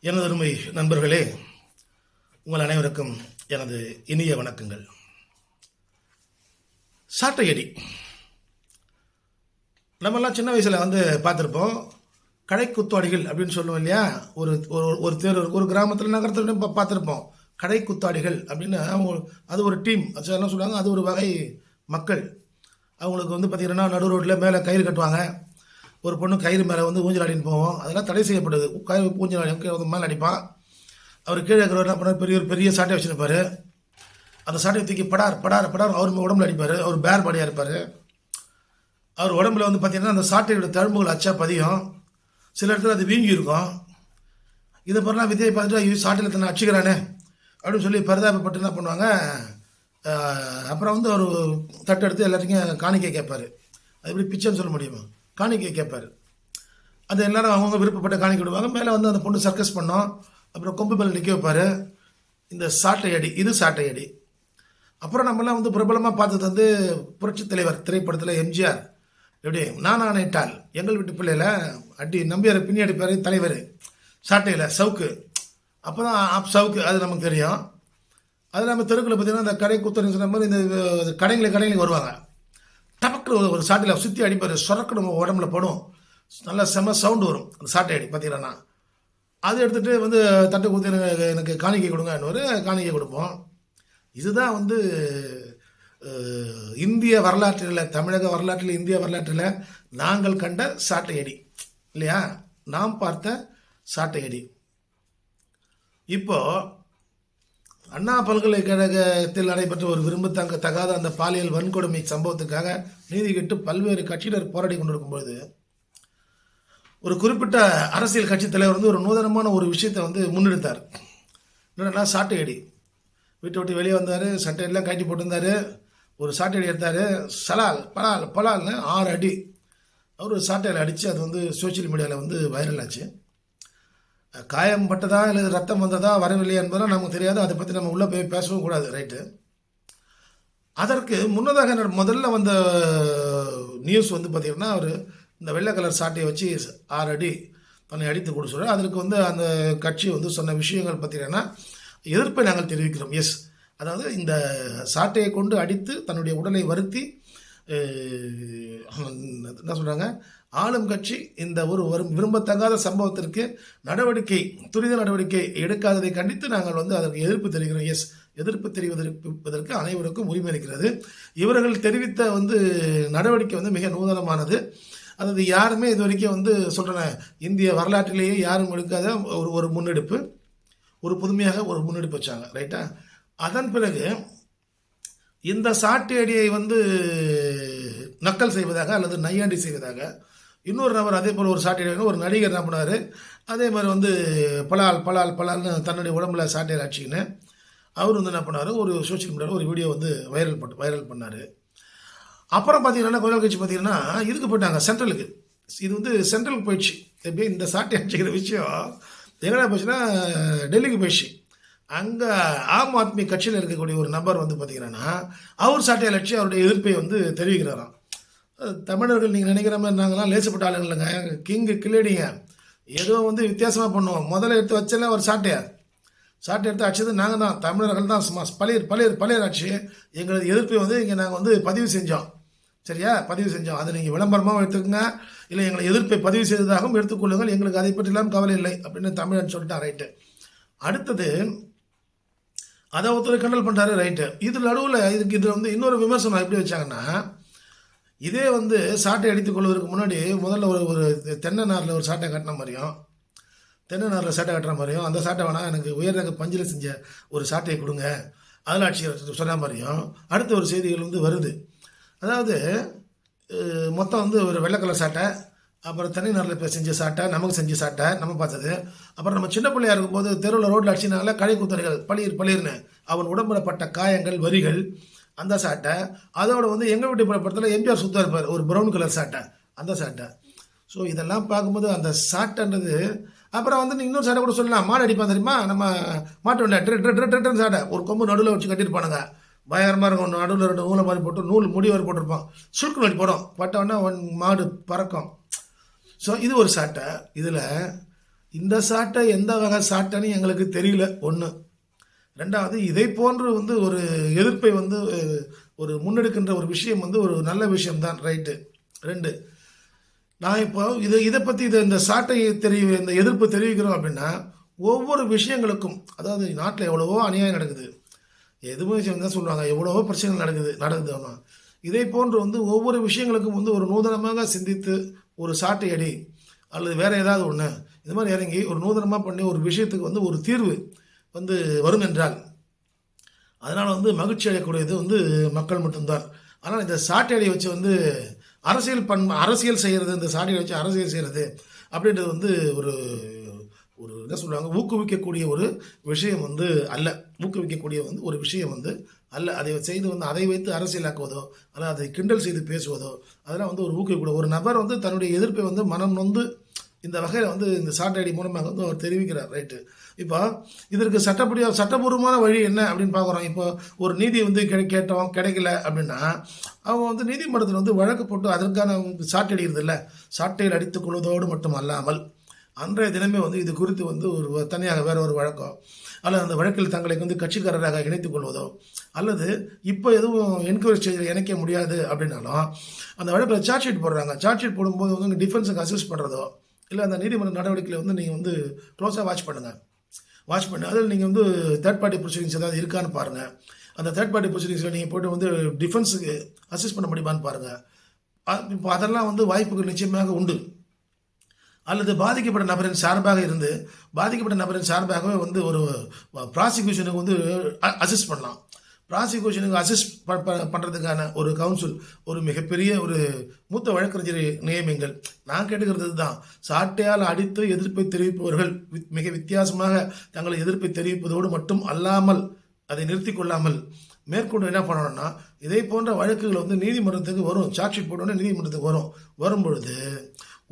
எனது அருமை நண்பர்களே உங்கள் அனைவருக்கும் எனது இனிய வணக்கங்கள். சாட்டையடி. நம்மெல்லாம் சின்ன வயசில் வந்து பார்த்துருப்போம் கடை குத்தாடிகள் அப்படின்னு சொல்லுவோம் இல்லையா? ஒரு ஒரு ஒரு தேர் ஒரு கிராமத்தில் நகரத்தில் இப்போ பார்த்துருப்போம் கடை குத்தாடிகள் அப்படின்னு அது ஒரு டீம் அது என்ன சொல்லுவாங்க? அது ஒரு வகை மக்கள். அவங்களுக்கு வந்து பார்த்திங்கன்னா நடு ரோட்டில் மேலே கயிறு கட்டுவாங்க. ஒரு பொண்ணு கயிறு மேலே வந்து ஊஞ்சல் ஆடின்னு போவோம். அதெல்லாம் தடை செய்யப்படுது. கயிறு ஊஞ்சல் ஆடி வந்து மேலே அடிப்பான். அவர் கீழே இருக்கிறவர் என்ன பண்ணார் பெரிய ஒரு பெரிய சாட்டை வச்சுருப்பார். அந்த சாட்டையை தூக்கி படார் படார் படார் அவர் உடம்புல அடிப்பார். அவர் பேர் பாடியாக இருப்பார். அவர் உடம்புல வந்து பார்த்தீங்கன்னா அந்த சாட்டையோட தழும்புகள் அச்சா பதியும். சில இடத்துல அது வீங்கி இருக்கும். இதை பொருளாக வித்தியை பார்த்துட்டு ஐயோ சாட்டையில் தன்னை அடிச்சுக்கிறானே அப்படின்னு சொல்லி பரிதாபப்பட்டு என்ன பண்ணுவாங்க? அப்புறம் வந்து ஒரு தட்டு எடுத்து எல்லாத்துக்கும் காணிக்கை கேட்பார். அது எப்படி பிச்சைன்னு சொல்ல முடியுமா? காணிக்கை கேட்பார். அது எல்லாரும் அவங்கவுங்க விருப்பப்பட்ட காணிக்கை விடுவாங்க. மேலே வந்து அந்த பொண்ணு சர்க்கஸ் பண்ணோம். அப்புறம் கொம்பு மேலே நிற்க வைப்பார். இந்த சாட்டை அடி இது சாட்டை அடி. அப்புறம் நம்மலாம் வந்து பிரபலமாக பார்த்தது வந்து புரட்சித் தலைவர் திரைப்படத்தில் எம்ஜிஆர். எப்படி? நான் ஆணையிட்டால் எங்கள் வீட்டு பிள்ளையில் அடி நம்பியார் பின்னி அடிப்பார் தலைவர். சாட்டையில் சவுக்கு. அப்போ தான் சவுக்கு அது நமக்கு தெரியும். அது நம்ம தெருக்குள்ள பார்த்தீங்கன்னா இந்த கடை குத்தனை சொன்ன மாதிரி இந்த இது கடைங்களுக்கு கடைங்களுக்கு வருவாங்க. டபக்குன்னு ஒரு- சாட்டையில் சுற்றி அடிப்பார் சொரக்கு நம்ம உடம்புல படும். நல்லா செம சவுண்டு வரும் அந்த சாட்டை அடி பார்த்தீங்கன்னா அது எடுத்துகிட்டு வந்து தட்டு குத்தி எனக்கு எனக்கு காணிக்கை கொடுங்கன்னு ஒரு காணிக்கை கொடுப்போம். இதுதான் வந்து இந்திய வரலாற்றில் தமிழக வரலாற்றில் இந்திய வரலாற்றில் நாங்கள் கண்ட சாட்டையடி இல்லையா? நாம் பார்த்த சாட்டையடி இப்போது அண்ணா பல்கலைக்கழகத்தில் நடைபெற்ற ஒரு விரும்பத்தங்க தகாத அந்த பாலியல் வன்கொடுமை சம்பவத்துக்காக நீதி கேட்டு பல்வேறு கட்சியினர் போராடி கொண்டிருக்கும் பொழுது ஒரு குறிப்பிட்ட அரசியல் கட்சி தலைவர் வந்து ஒரு நூதனமான ஒரு விஷயத்தை வந்து முன்னெடுத்தார். என்னன்னா சாட்டையடி வீட்டை விட்டு வெளியே வந்தார் சட்டையெல்லாம் கட்டி போட்டிருந்தாரு ஒரு சாட்டையடி எடுத்தார் சலால் பலால் பலால்னு ஆறு அடி. அவர் சாட்டையில் அடித்து அது வந்து சோஷியல் மீடியாவில் வந்து வைரல் ஆச்சு. காயம் பட்டதா இல்லை ரத்தம் வந்ததா வரவில்லையா என்பதெல்லாம் நமக்கு தெரியாது. அதை பற்றி நம்ம உள்ளே போய் பேசவும் கூடாது ரைட்டு அதற்கு முன்னதாக முதல்ல வந்த நியூஸ் வந்து பார்த்திங்கன்னா அவர் இந்த வெள்ளை கலர் சாட்டையை வச்சு ஆறு அடி தன்னை அடித்து கொடு சொல்கிறார் அதற்கு வந்து அந்த கட்சி வந்து சொன்ன விஷயங்கள் பார்த்தீங்கன்னா எதிர்ப்பை நாங்கள் தெரிவிக்கிறோம். எஸ் அதாவது இந்த சாட்டையை கொண்டு அடித்து தன்னுடைய உடலை வருத்தி என்ன சொல்கிறாங்க ஆளும் கட்சி இந்த ஒரு வரும் விரும்பத்தகாத சம்பவத்திற்கு நடவடிக்கை துரித நடவடிக்கை எடுக்காததை கண்டித்து நாங்கள் வந்து அதற்கு எதிர்ப்பு தெரிவிக்கிறோம். எஸ் எதிர்ப்பு தெரிவிப்பதற்கு அனைவருக்கும் உரிமை இருக்கிறது இவர்கள் தெரிவித்த வந்து நடவடிக்கை வந்து மிக நூதனமானது. அதாவது யாருமே இது வரைக்கும் வந்து சொல்கிறேன் இந்திய வரலாற்றிலேயே யாரும் எடுக்காத ஒரு ஒரு முன்னெடுப்பு ஒரு புதுமையாக ஒரு முன்னெடுப்பு வச்சாங்க ரைட்டா அதன் பிறகு இந்த சாட்டு அடியை வந்து நக்கல் செய்வதாக அல்லது நையாண்டி செய்வதாக. இன்னொரு நபர் அதே போல் ஒரு சாட்டையில் ஒரு நடிகர் என்ன பண்ணார்? அதே மாதிரி வந்து பலால் பலால் பலால்னு தன்னுடைய உடம்புல சாட்டையில் அடிச்சிக்கின்னு அவர் வந்து என்ன பண்ணார்? ஒரு சோஷியல் மீடியாவில் ஒரு வீடியோ வந்து வைரல் பண்ண வைரல் பண்ணார். அப்புறம் பார்த்தீங்கன்னா கொஞ்ச நாள் கழிச்சு பார்த்தீங்கன்னா இதுக்கு போயிட்டாங்க சென்ட்ரலுக்கு. இது வந்து சென்ட்ரலுக்கு போயிடுச்சு. எப்படி இந்த சாட்டை அடிச்சுக்கிற விஷயம் எங்கடா போச்சுன்னா டெல்லிக்கு போயிடுச்சு. அங்கே ஆம் ஆத்மி கட்சியில் இருக்கக்கூடிய ஒரு நபர் வந்து பார்த்தீங்கன்னா அவர் சாட்டையை அடிச்சு அவருடைய எதிர்ப்பை வந்து தெரிவிக்கிறாராம். தமிழர்கள் நீங்கள் நினைக்கிற மாதிரி நாங்களாம் லேசுப்பட்ட ஆளுங்க இல்லைங்க. கிங்கு கிளடிங்க. ஏதோ வந்து வித்தியாசமாக பண்ணுவோம். முதல்ல எடுத்து வச்சல ஒரு சாட்டை சாட்டை எடுத்து அடிச்சது நாங்கள் தான் தமிழர்கள் தான் சும்மா பழையர் பழையர் பழையர் ஆட்சி. எங்களது எதிர்ப்பை வந்து இங்கே நாங்கள் வந்து பதிவு செஞ்சோம். சரியா? பதிவு செஞ்சோம். அதை நீங்கள் விளம்பரமாகவும் எடுத்துக்கோங்க. இல்லை எங்களை எதிர்ப்பை பதிவு செய்ததாகவும் எடுத்துக்கொள்ளுங்கள். எங்களுக்கு அதை பற்றிலாம் கவலை இல்லை அப்படின்னு தமிழன் சொல்லிட்டான். ரைட்டு அடுத்தது அதை ஒருத்தர் கண்டல் பண்ணுறாரு ரைட்டு இது நடுவில் இதுக்கு இதில் வந்து இன்னொரு விமர்சனம் எப்படி வச்சாங்கன்னா இதே வந்து சாட்டை அடித்துக் கொள்வதற்கு முன்னாடி முதல்ல ஒரு ஒரு தென்னை நாரில் ஒரு சாட்டை கட்டின மாதிரியும் தென்னை நாரில் சாட்டை கட்டுற மாதிரியும் அந்த சாட்டை வேணால் எனக்கு உயர் ரக பஞ்சில் செஞ்ச ஒரு சாட்டையை கொடுங்க அதில் ஆட்சியர் சொன்ன மாதிரியும் அடுத்த ஒரு செய்திகள் வந்து வருது. அதாவது மொத்தம் வந்து ஒரு வெள்ளை கலர் சாட்டை அப்புறம் தனி நாரில் இப்போ செஞ்ச சாட்டை நமக்கு செஞ்ச சாட்டை நம்ம பார்த்தது. அப்புறம் நம்ம சின்ன பிள்ளையா இருக்கும்போது தெருவில் ரோட்டில் அடிச்சினால கழி குத்தரைகள் பளிர் பளிர்னு அவன் உடம்புல பட்ட காயங்கள் வரிகள் அந்த சாட்டை அதோட வந்து எங்கள் வீட்டு படத்தில் எம்ஜிஆர் சுத்தம் இருப்பார். ஒரு ப்ரௌன் கலர் சாட்டை அந்த சாட்டை ஸோ இதெல்லாம் பார்க்கும்போது அந்த சாட்டைன்றது அப்புறம் வந்து நீங்கள் இன்னொரு சாட்டை கூட சொல்லலாம். மாடு அடிப்பான் தெரியுமா? நம்ம மாட்டு வண்டி ட்ரெ ட்ரெ ட்ரெ சாட்டை ஒரு கொம்பு நடுவில் வச்சு கட்டியிருப்பானுங்க. பயங்கரமாக இருக்கும். நடுவில் ரெண்டு ஊலை மாதிரி போட்டு நூல் முடி வரை போட்டிருப்பான். சுருக்கு நடி போடும். பட்டோன்னா ஒன் மாடு பறக்கும். ஸோ இது ஒரு சாட்டை இதில் இந்த சாட்டை எந்த வகை சாட்டைன்னு எங்களுக்கு தெரியல. ஒன்று ரெண்டாவது இதை போன்று வந்து ஒரு எதிர்ப்பை வந்து ஒரு முன்னெடுக்கின்ற ஒரு விஷயம் வந்து ஒரு நல்ல விஷயம்தான். ரைட்டு. ரெண்டு நான் இப்போ இதை இதை பற்றி இதை இந்த சாட்டை தெரிவி இந்த எதிர்ப்பு தெரிவிக்கிறோம் அப்படின்னா ஒவ்வொரு விஷயங்களுக்கும் அதாவது நாட்டில் எவ்வளவோ அநியாயம் நடக்குது. எதுவுமே தான் சொல்லுவாங்க. எவ்வளவோ பிரச்சனைகள் நடக்குது நடக்குது ஆனால் இதே போன்று வந்து ஒவ்வொரு விஷயங்களுக்கும் வந்து ஒரு நூதனமாக சிந்தித்து ஒரு சாட்டை அடி அல்லது வேறு ஏதாவது ஒன்று இது மாதிரி இறங்கி ஒரு நூதனமாக பண்ணி ஒரு விஷயத்துக்கு வந்து ஒரு தீர்வு வந்து வரும் என்றால் அதனால் வந்து மகிழ்ச்சி அடையக்கூடியது வந்து மக்கள் மட்டும்தான். ஆனால் இந்த சாட்டையடையை வச்சு வந்து அரசியல் பண் அரசியல் செய்கிறது இந்த சாட்டையை வச்சு அரசியல் செய்கிறது அப்படின்றது வந்து ஒரு ஒரு என்ன சொல்லுவாங்க ஊக்குவிக்கக்கூடிய ஒரு விஷயம் வந்து அல்ல. ஊக்குவிக்கக்கூடிய வந்து ஒரு விஷயம் வந்து அல்ல. அதை செய்து வந்து அதை வைத்து அரசியலாக்குவதோ அல்ல அதை கிண்டல் செய்து பேசுவதோ அதெல்லாம் வந்து ஒரு ஊக்குவிக்கூட ஒரு நபர் வந்து தன்னுடைய எதிர்ப்பை வந்து மனம் நொந்து இந்த வகையில் வந்து இந்த சாட்டடி மூலமாக வந்து அவர் தெரிவிக்கிறார் ரைட்டு இப்போ இதற்கு சட்டப்படியாக சட்டபூர்வமான வழி என்ன அப்படின்னு பார்க்குறோம். இப்போ ஒரு நீதி வந்து கிடை கேட்டோம் கிடைக்கல அப்படின்னா அவங்க வந்து நீதிமன்றத்தில் வந்து வழக்கு போட்டு அதற்கான சாட்டை அடிக்கிறது இல்லை. சாட்டையில் அடித்துக் கொள்வதோடு மட்டும் அல்லாமல் அன்றைய தினமே வந்து இது குறித்து வந்து ஒரு தனியாக வேற ஒரு வழக்கம் அல்லது அந்த வழக்கில் தங்களை வந்து கட்சிக்காரராக இணைத்துக் கொள்வதோ அல்லது இப்போ எதுவும் என்கொயரி ஸ்டேஜில் இணைக்க முடியாது அப்படின்னாலும் அந்த வழக்கில் சார்ஜ் ஷீட் போடுறாங்க. சார்ஜ் ஷீட் போடும்போது வந்து டிஃபென்ஸுக்கு அசிஸ்ட் பண்ணுறதோ இல்லை அந்த நீதிமன்ற நடவடிக்கையில் வந்து நீங்கள் வந்து க்ளோஸாக வாட்ச் பண்ணுங்கள் வாட்ச் பண்ணி. அதில் நீங்கள் வந்து தேர்ட் பார்ட்டி ப்ரொசீடிங்ஸ் ஏதாவது இருக்கான்னு பாருங்கள் அந்த தேர்ட் பார்ட்டி ப்ரொசீடிங்ஸில் நீங்கள் போய்ட்டு வந்து டிஃபென்ஸுக்கு அசிஸ்ட் பண்ண முடியுமான்னு பாருங்கள் இப்போ அதெல்லாம் வந்து வாய்ப்புகள் நிச்சயமாக உண்டு. அல்லது பாதிக்கப்பட்ட நபரின் சார்பாக இருந்து பாதிக்கப்பட்ட நபரின் சார்பாகவே வந்து ஒரு ப்ராசிக்யூஷனுக்கு வந்து அசிஸ்ட் பண்ணலாம். ப்ராசிக்யூஷனுக்கு அசிஸ்ட் பண்ணுறதுக்கான ஒரு கவுன்சில் ஒரு மிகப்பெரிய ஒரு மூத்த வழக்கறிஞரை நியமிங்கள் நான் கேட்டுக்கிறது தான் சாட்டையால் அடித்து எதிர்ப்பை தெரிவிப்பவர்கள் மிக வித்தியாசமாக தங்களை எதிர்ப்பை தெரிவிப்பதோடு மட்டும் அல்லாமல் அதை நிறுத்தி கொள்ளாமல் மேற்கொண்டு என்ன பண்ணணும்னா இதே போன்ற வழக்குகள் வந்து நீதிமன்றத்துக்கு வரும். சாட்சி போட்டோன்னே நீதிமன்றத்துக்கு வரும். வரும்பொழுது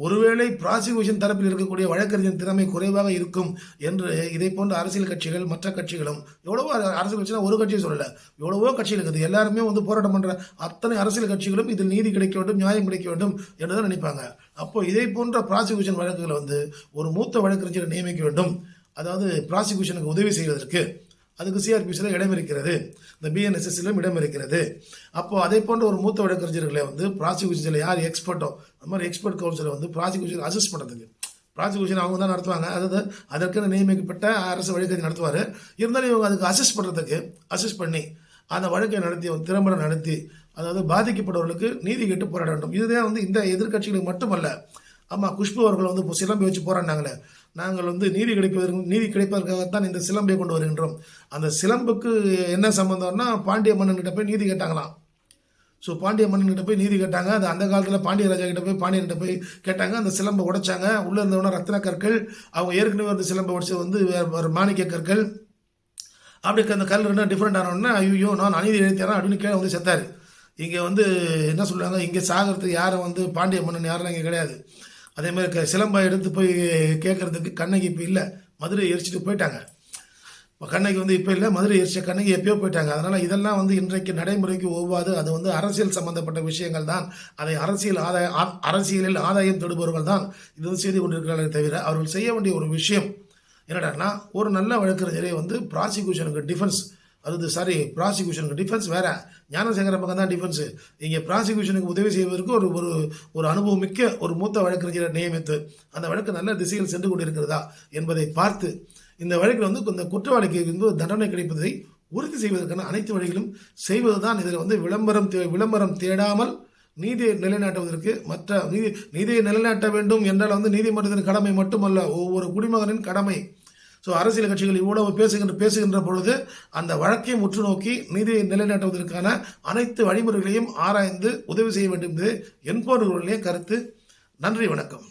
ஒருவேளை ப்ராசிக்யூஷன் தரப்பில் இருக்கக்கூடிய வழக்கறிஞர் திறமை குறைவாக இருக்கும் என்று இதை போன்ற அரசியல் கட்சிகள் மற்ற கட்சிகளும் எவ்வளவோ அரசியல் கட்சினா ஒரு கட்சியும் சொல்லலை. எவ்வளவோ கட்சிகள் இருக்குது. எல்லாருமே வந்து போராட்டம் பண்ணுற அத்தனை அரசியல் கட்சிகளும் இதில் நீதி கிடைக்க வேண்டும் நியாயம் கிடைக்க வேண்டும் என்று தான் நினைப்பாங்க. அப்போ இதை போன்ற ப்ராசிக்யூஷன் வழக்குகளை வந்து ஒரு மூத்த வழக்கறிஞரை நியமிக்க வேண்டும். அதாவது ப்ராசிக்யூஷனுக்கு உதவி செய்வதற்கு. அதுக்கு சிஆர்பிசியில் இடம் இருக்கிறது. இந்த பிஎன்எஸ்எஸ்சிலும் இடம் இருக்கிறது. அப்போது அதே போன்ற ஒரு மூத்த வழக்கறிஞர்களை வந்து ப்ராசிக்யூஷனில் யார் எக்ஸ்பர்ட்டோ அந்த மாதிரி எக்ஸ்பர்ட் கவுன்சிலை வந்து ப்ராசிக்யூஷன் அசஸ் பண்ணுறதுக்கு ப்ராசிக்யூஷன் அவங்க தான் நடத்துவாங்க. அதாவது அதற்கென நியமிக்கப்பட்ட அரசு வழக்கறிஞர் நடத்துவார். இருந்தாலும் இவங்க அதுக்கு அசஸ் பண்ணுறதுக்கு அசஸ் பண்ணி அந்த வழக்கை நடத்தி திறம்பட நடத்தி அதாவது பாதிக்கப்பட்டவர்களுக்கு நீதி கேட்டு போராட வேண்டும். இதுதான் வந்து இந்த எதிர்கட்சிகளுக்கு மட்டுமல்ல. ஆமாம் குஷ்பு அவர்கள் வந்து சிலம்பை வச்சு போராடினாங்களே. நாங்கள் வந்து நீதி கிடைப்பதற்கு நீதி கிடைப்பதற்காகத்தான் இந்த சிலம்பை கொண்டு வருகின்றோம். அந்த சிலம்புக்கு என்ன சம்மந்தம்னா பாண்டிய மன்னன்கிட்ட போய் நீதி கேட்டாங்களாம். ஸோ பாண்டிய மன்னன்கிட்ட போய் நீதி கேட்டாங்க. அது அந்த காலத்தில் பாண்டிய ராஜா கிட்ட போய் பாண்டியன்கிட்ட போய் கேட்டாங்க. அந்த சிலம்பை உடைச்சாங்க. உள்ளே இருந்தவன ரத்ன கற்கள் அவங்க ஏற்கனவே அந்த சிலம்பை உடைச்சது வந்து வேறு மாணிக்க கற்கள். அப்படி அந்த கல் ரெண்டும் டிஃப்ரெண்ட் ஆனோடனே ஐயோ நான் அநீதி எழுத்தாரன் அப்படின்னு கீழே வந்து செத்தார். இங்கே வந்து என்ன சொல்லுவாங்க இங்கே சாகிறதுக்கு யாரும் வந்து பாண்டிய மன்னன் யாரும் இங்கே கிடையாது. அதே மாதிரி க சிலம்பா எடுத்து போய் கேட்கறதுக்கு கண்ணகி இப்போ இல்லை. மதுரை எரிச்சிட்டு போயிட்டாங்க. இப்போ கண்ணகி வந்து இப்போ இல்லை மதுரை எரிச்ச கண்ணகி எப்பயோ போயிட்டாங்க. அதனால் இதெல்லாம் வந்து இன்றைக்கு நடைமுறைக்கு ஒவ்வாது. அது வந்து அரசியல் சம்பந்தப்பட்ட விஷயங்கள் தான். அதை அரசியல் ஆதாய அரசியலில் ஆதாயம் தொடுபவர்கள் தான் இது வந்து செய்து கொண்டிருக்கிறார்களே தவிர அவர்கள் செய்ய வேண்டிய ஒரு விஷயம் என்னடான்னா ஒரு நல்ல வழக்கறிஞரை வந்து ப்ராசிக்யூஷனுக்கு டிஃபென்ஸ் அது சாரி ப்ராசிக்யூஷனுக்கு டிஃபென்ஸ் வேற. ஞானசேகர பக்கம் தான் டிஃபென்ஸு இங்கே ப்ராசிக்யூஷனுக்கு உதவி செய்வதற்கு ஒரு ஒரு ஒரு அனுபவம் மிக்க ஒரு மூத்த வழக்கறிஞரை நியமித்து அந்த வழக்கு நல்ல திசையில் சென்று கொண்டிருக்கிறதா என்பதை பார்த்து இந்த வழக்கில் வந்து இந்த குற்றவாளிக்கு வந்து தண்டனை கிடைப்பதை உறுதி செய்வதற்கான அனைத்து வழிகளும் செய்வது தான் இதில் வந்து விளம்பரம் தே விளம்பரம் தேடாமல் நீதியை நிலைநாட்டுவதற்கு மற்ற நீதி நீதியை நிலைநாட்ட வேண்டும் என்றால் வந்து நீதிமன்றத்தின் கடமை மட்டுமல்ல ஒவ்வொரு குடிமகனின் கடமை. ஸோ அரசியல் கட்சிகள் இவ்வளவு பேசுகின்ற பேசுகின்ற பொழுது அந்த வழக்கை முற்று நோக்கி நீதியை நிலைநாட்டுவதற்கான அனைத்து வழிமுறைகளையும் ஆராய்ந்து உதவி செய்ய வேண்டும் என்பது என்பவர்களுடைய கருத்து. நன்றி வணக்கம்.